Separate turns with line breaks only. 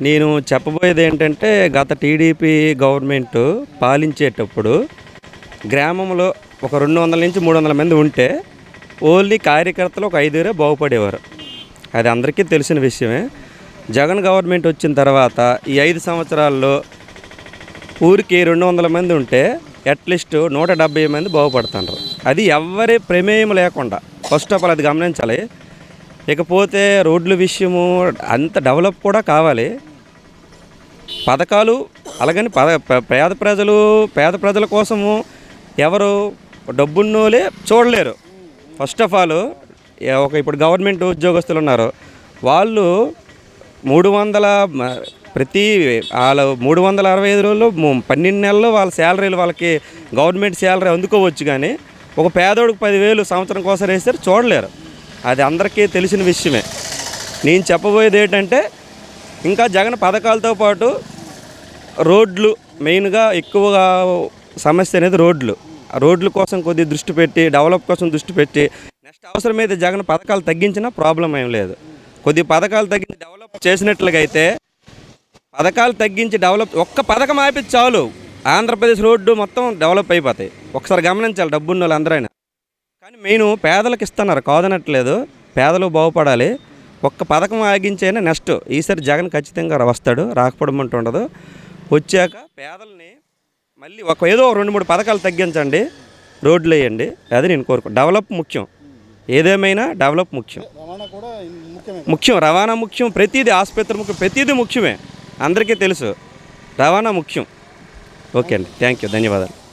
నేను చెప్పబోయేది ఏంటంటే గత టీడీపీ గవర్నమెంట్ పాలించేటప్పుడు గ్రామంలో ఒక రెండు వందల నుంచి మూడు వందల మంది ఉంటే ఓన్లీ కార్యకర్తలు ఒక ఐదుగురే బాగుపడేవారు. అది అందరికీ తెలిసిన విషయమే. జగన్ గవర్నమెంట్ వచ్చిన తర్వాత ఈ ఐదు సంవత్సరాల్లో ఊరికి రెండు వందల మంది ఉంటే అట్లీస్ట్ నూట డెబ్బై మంది బాగుపడుతున్నారు అది ఎవరి ప్రమేయం లేకుండా. ఫస్ట్ ఆఫ్ ఆల్ అది గమనించాలి. ఇకపోతే రోడ్ల విషయము అంత డెవలప్ కూడా కావాలి. పథకాలు అలాగని పద పేద ప్రజలు పేద ప్రజల కోసము ఎవరు డబ్బున్నోలే చూడలేరు. ఫస్ట్ ఆఫ్ ఆల్ ఒక ఇప్పుడు గవర్నమెంట్ ఉద్యోగస్తులు ఉన్నారు. వాళ్ళు మూడు వందల ప్రతి వాళ్ళ మూడు వందల అరవై ఐదు రోజులు పన్నెండు నెలలు వాళ్ళ శాలరీలు వాళ్ళకి గవర్నమెంట్ శాలరీ అందుకోవచ్చు కానీ ఒక పేదోడికి పదివేలు సంవత్సరం కోసం వేస్తారు చూడలేరు. అది అందరికీ తెలిసిన విషయమే. నేను చెప్పబోయేది ఏంటంటే ఇంకా జగన్ పథకాలతో పాటు రోడ్లు మెయిన్గా ఎక్కువగా సమస్య అనేది రోడ్లు. రోడ్ల కోసం కొద్ది దృష్టి పెట్టి డెవలప్ కోసం దృష్టి పెట్టి నెక్స్ట్ అవసరమైతే జగన్ పథకాలు తగ్గించినా ప్రాబ్లం ఏం లేదు. కొద్ది పథకాలు తగ్గించి డెవలప్ చేసినట్లుగా అయితే పథకాలు తగ్గించి డెవలప్ ఒక్క పథకం ఆపి చాలు. ఆంధ్రప్రదేశ్ రోడ్డు మొత్తం డెవలప్ అయిపోతాయి. ఒకసారి గమనించాలి డబ్బున్న వాళ్ళు అందరైనా కానీ మెయిన్ పేదలకు ఇస్తున్నారు కాదనట్లేదు. పేదలు బాగుపడాలి. ఒక్క పథకం ఆగించైనా నెక్స్ట్ ఈసారి జగన్ ఖచ్చితంగా వస్తాడు రాకపోవడం అంటూ ఉండదు. వచ్చాక పేదల్ని మళ్ళీ ఒక ఏదో రెండు మూడు పథకాలు తగ్గించండి రోడ్లు వేయండి. అది నేను కోరుకో డెవలప్ ముఖ్యం. ఏదేమైనా డెవలప్ ముఖ్యం. ముఖ్యం రవాణా ముఖ్యం ప్రతిదీ ఆసుపత్రి ముఖ్యం ప్రతిదీ ముఖ్యమే. అందరికీ తెలుసు. రవాణా ముఖ్యం. ఓకే అండి. థ్యాంక్ యూ ధన్యవాదాలు.